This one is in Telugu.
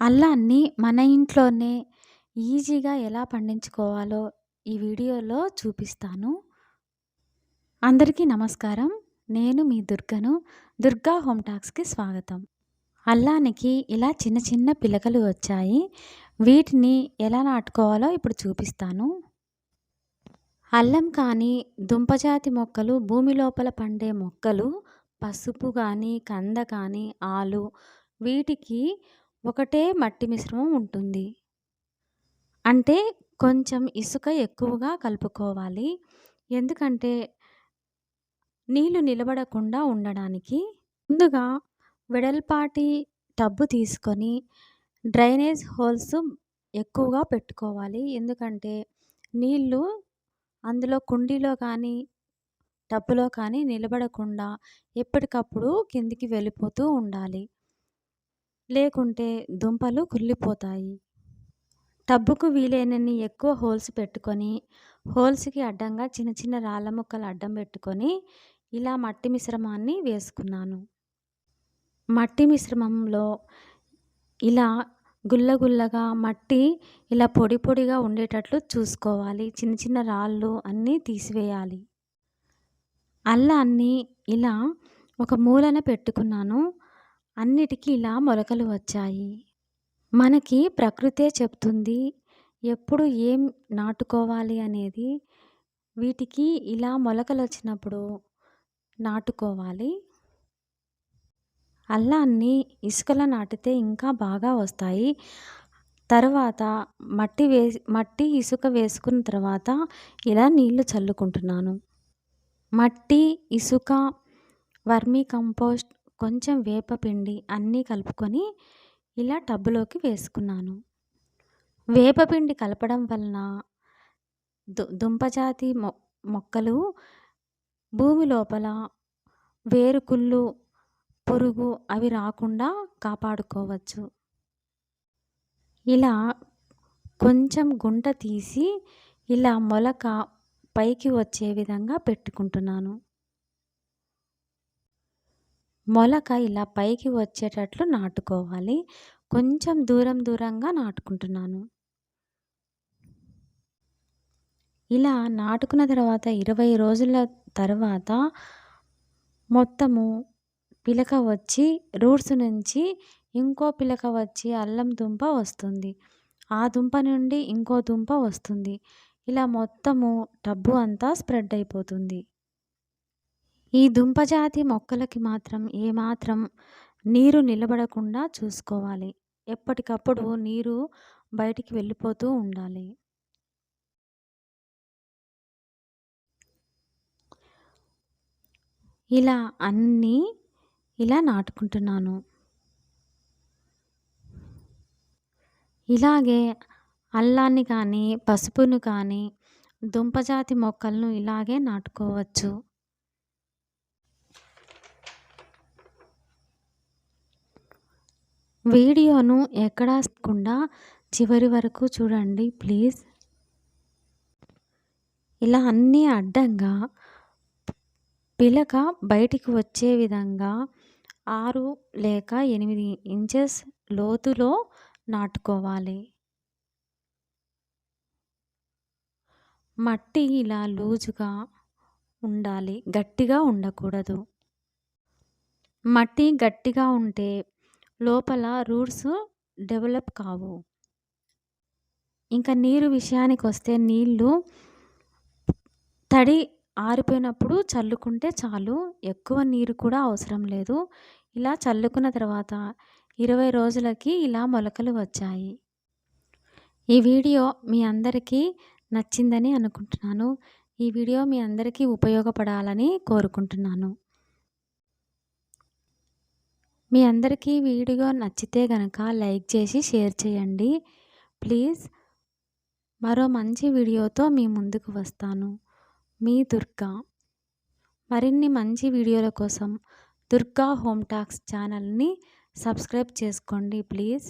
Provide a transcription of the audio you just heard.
అల్లాన్ని మన ఇంట్లోనే ఈజీగా ఎలా పండించుకోవాలో ఈ వీడియోలో చూపిస్తాను. అందరికీ నమస్కారం. నేను మీ దుర్గను. దుర్గా హోమ్ టాక్స్కి స్వాగతం. అల్లానికి ఇలా చిన్న చిన్న పిలకలు వచ్చాయి. వీటిని ఎలా నాటుకోవాలో ఇప్పుడు చూపిస్తాను. అల్లం కానీ దుంపజాతి మొక్కలు భూమి లోపల పండే మొక్కలు పసుపు కానీ కంద కానీ ఆలు వీటికి ఒకటే మట్టి మిశ్రమం ఉంటుంది. అంటే కొంచెం ఇసుక ఎక్కువగా కలుపుకోవాలి. ఎందుకంటే నీళ్ళు నిలబడకుండా ఉండడానికి ముందుగా వెడల్పాటి టబ్బు తీసుకొని డ్రైనేజ్ హోల్స్ ఎక్కువగా పెట్టుకోవాలి. ఎందుకంటే నీళ్ళు అందులో కుండీలో కానీ టబ్బులో కానీ నిలబడకుండా ఎప్పటికప్పుడు కిందికి వెళ్ళిపోతూ ఉండాలి. లేకుంటే దుంపలు కుళ్ళిపోతాయి. టబ్బుకు వీలైనన్ని ఎక్కువ హోల్స్ పెట్టుకొని హోల్స్కి అడ్డంగా చిన్న చిన్న రాళ్ళ ముక్కలు అడ్డం పెట్టుకొని ఇలా మట్టి మిశ్రమాన్ని వేసుకున్నాను. మట్టి మిశ్రమంలో ఇలా గుల్లగుల్లగా మట్టి ఇలా పొడి పొడిగా ఉండేటట్లు చూసుకోవాలి. చిన్న చిన్న రాళ్ళు అన్నీ తీసివేయాలి. అల్లాన్ని ఇలా ఒక మూలన పెట్టుకున్నాను. అన్నిటికీ ఇలా మొలకలు వచ్చాయి. మనకి ప్రకృతే చెప్తుంది ఎప్పుడు ఏం నాటుకోవాలి అనేది. వీటికి ఇలా మొలకలు వచ్చినప్పుడు నాటుకోవాలి. అల్లాన్ని ఇసుకలో నాటితే ఇంకా బాగా వస్తాయి. తర్వాత మట్టి వే మట్టి ఇసుక వేసుకున్న తర్వాత ఇలా నీళ్ళు చల్లుకుంటున్నాను. మట్టి ఇసుక వర్మీ కంపోస్ట్ కొంచెం వేపపిండి అన్నీ కలుపుకొని ఇలా టబ్బులోకి వేసుకున్నాను. వేపపిండి కలపడం వలన దు దుంపజాతి మొ మొక్కలు భూమి లోపల వేరుకుళ్ళు పురుగు అవి రాకుండా కాపాడుకోవచ్చు. ఇలా కొంచెం గుంట తీసి ఇలా మొలక పైకి వచ్చే విధంగా పెట్టుకుంటున్నాను. మొలక ఇలా పైకి వచ్చేటట్లు నాటుకోవాలి. కొంచెం దూరం దూరంగా నాటుకుంటున్నాను. ఇలా నాటుకున్న తర్వాత ఇరవై రోజుల తర్వాత మొత్తము పిలక వచ్చి రూట్స్ నుంచి ఇంకో పిలక వచ్చి అల్లం దుంప వస్తుంది. ఆ దుంప నుండి ఇంకో దుంప వస్తుంది. ఇలా మొత్తము టబ్బు అంతా స్ప్రెడ్ అయిపోతుంది. ఈ దుంపజాతి మొక్కలకి మాత్రం ఏమాత్రం నీరు నిలబడకుండా చూసుకోవాలి. ఎప్పటికప్పుడు నీరు బయటికి వెళ్ళిపోతూ ఉండాలి. ఇలా అన్నీ ఇలా నాటుకుంటున్నాను. ఇలాగే అల్లాన్ని కానీ పసుపును కానీ దుంపజాతి మొక్కలను ఇలాగే నాటుకోవచ్చు. వీడియోను ఎక్కడా కుండా చివరి వరకు చూడండి ప్లీజ్. ఇలా అన్నీ అడ్డంగా పిలక బయటికి వచ్చే విధంగా ఆరు లేక ఎనిమిది ఇంచెస్ లోతులో నాటుకోవాలి. మట్టి ఇలా లూజుగా ఉండాలి గట్టిగా ఉండకూడదు. మట్టి గట్టిగా ఉంటే లోపల రూట్స్ డెవలప్ కావు. ఇంకా నీరు విషయానికి వస్తే నీళ్ళు తడి ఆరిపోయినప్పుడు చల్లుకుంటే చాలు ఎక్కువ నీరు కూడా అవసరం లేదు. ఇలా చల్లుకున్న తర్వాత ఇరవై రోజులకి ఇలా మొలకలు వచ్చాయి. ఈ వీడియో మీ అందరికీ నచ్చిందని అనుకుంటున్నాను. ఈ వీడియో మీ అందరికీ ఉపయోగపడాలని కోరుకుంటున్నాను. మీ అందరికీ వీడియో నచ్చితే కనుక లైక్ చేసి షేర్ చేయండి. ప్లీజ్ మరో మంచి వీడియోతో మీ ముందుకు వస్తాను. మీ దుర్గా. మరిన్ని మంచి వీడియోల కోసం దుర్గా హోమ్ టాక్స్ ఛానల్ని సబ్స్క్రైబ్ చేసుకోండి ప్లీజ్.